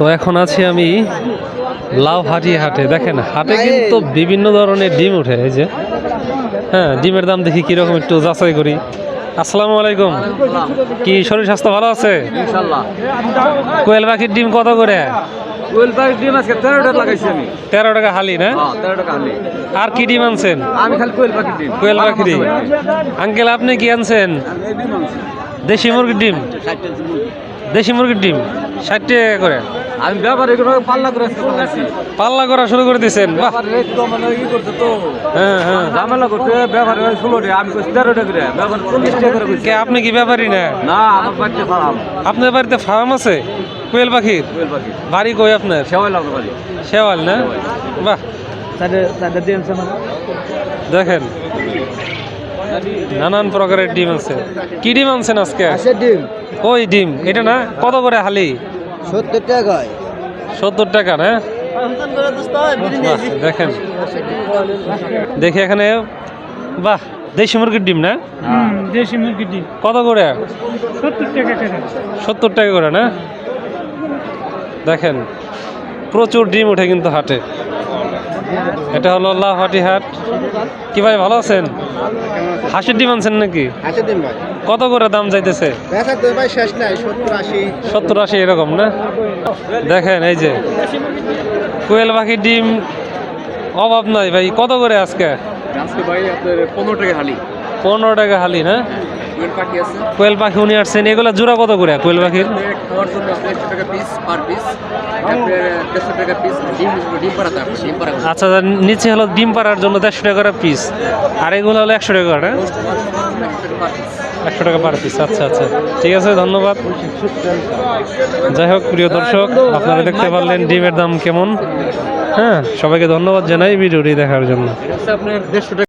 তো এখন আছি আমি লাউ হাটি হাটে। দেখেন হাটে কিন্তু বিভিন্ন ধরনের ডিম উঠে এই যে। হ্যাঁ ডিমের দাম দেখি কীরকম একটু যাচাই করি। আসসালামু আলাইকুম। কি শরীর স্বাস্থ্য ভালো আছে? কোয়েল পাখির ডিম কত করে? কোয়েল পাখির ডিম আজকে তেরো টাকা লাগাইছি আমি। তেরো টাকা হালি না? হ্যাঁ তেরো টাকা আনলি আর কি ডিম আনছেন? আমি খালি কোয়েল পাখির ডিম। কোয়েল পাখির ডিম। আঙ্কেল আপনি কি আনছেন? দেশি মুরগির ডিম? ডিম। দেশি মুরগির ডিম? ষাট টাকা করে। আমি ব্যাপারে এগুলো পাল্লা করে আজকে চালাইছি পাল্লা করা শুরু করে দিয়েছেন মানে করছে হ্যাঁ হ্যাঁ। ঝামেলা করছে ব্যাপারে ষোলো টাকা আমি তেরো টাকা করে। ব্যাপারে চল্লিশ টাকা করে কে আপনি কি ব্যাপারই না? না আমার বাড়িতে ফার্ম। আপনার বাড়িতে ফার্ম আছে? কোয়েল পাখির পাখি। বাড়ি কই আপনার? বাড়ি। শেওয়াল না? বাহ। দেখেন নানান প্রকারের ডিম আছে। কি ডিম আনছেন আজকে? আছে ওই ডিম? এটা না? কত করে হালি? সত্তর টাকা সত্তর টাকা না? বাহ, দেখেন। দেখি এখানে বাহ দেশি মুরগির ডিম না? দেশি মুরগির ডিম। কত করে? সত্তর টাকা টাকা সত্তর টাকা করে না? দেখেন প্রচুর ডিম ওঠে কিন্তু হাটে। এটা হলো লাহাটি হাট। কি ভাই ভালো আছেন? হাসির ডিম আনছেন নাকি? কত করে দাম যাইতেছে? দেখা তো ভাই শেষ নাই সত্তর আশি। সত্তর আশি এরকম না? দেখেন এই যে কোয়েল পাখির ডিম অভাব নাই ভাই। কত করে আজকে? আজকে ভাই আপনার পনেরো টাকা হালি। পনেরো টাকা হালি না? কোয়েল পাখি আছে। কোয়েল পাখি উনি আসছেন। এগুলো জোড়া কত করে কোয়েল পাখির? খাওয়ার জন্য একশো টাকা পিস পার পিস দেড়শো টাকা পিস ডিম ডিম পাড়া তারপর ডিম পাড়া আচ্ছা তার নিচে হলো ডিম পাড়ার জন্য দেড়শো টাকা করে পিস আর এগুলো হলো একশো টাকা করে একশো টাকা পার পিস আচ্ছা আচ্ছা। ঠিক আছে ধন্যবাদ। যাই হোক প্রিয় দর্শক আপনারা দেখতে পারলেন ডিমের দাম কেমন। হ্যাঁ সবাইকে ধন্যবাদ জানাই ভিডিওটি দেখার জন্য। আপনার দেড়শো টাকা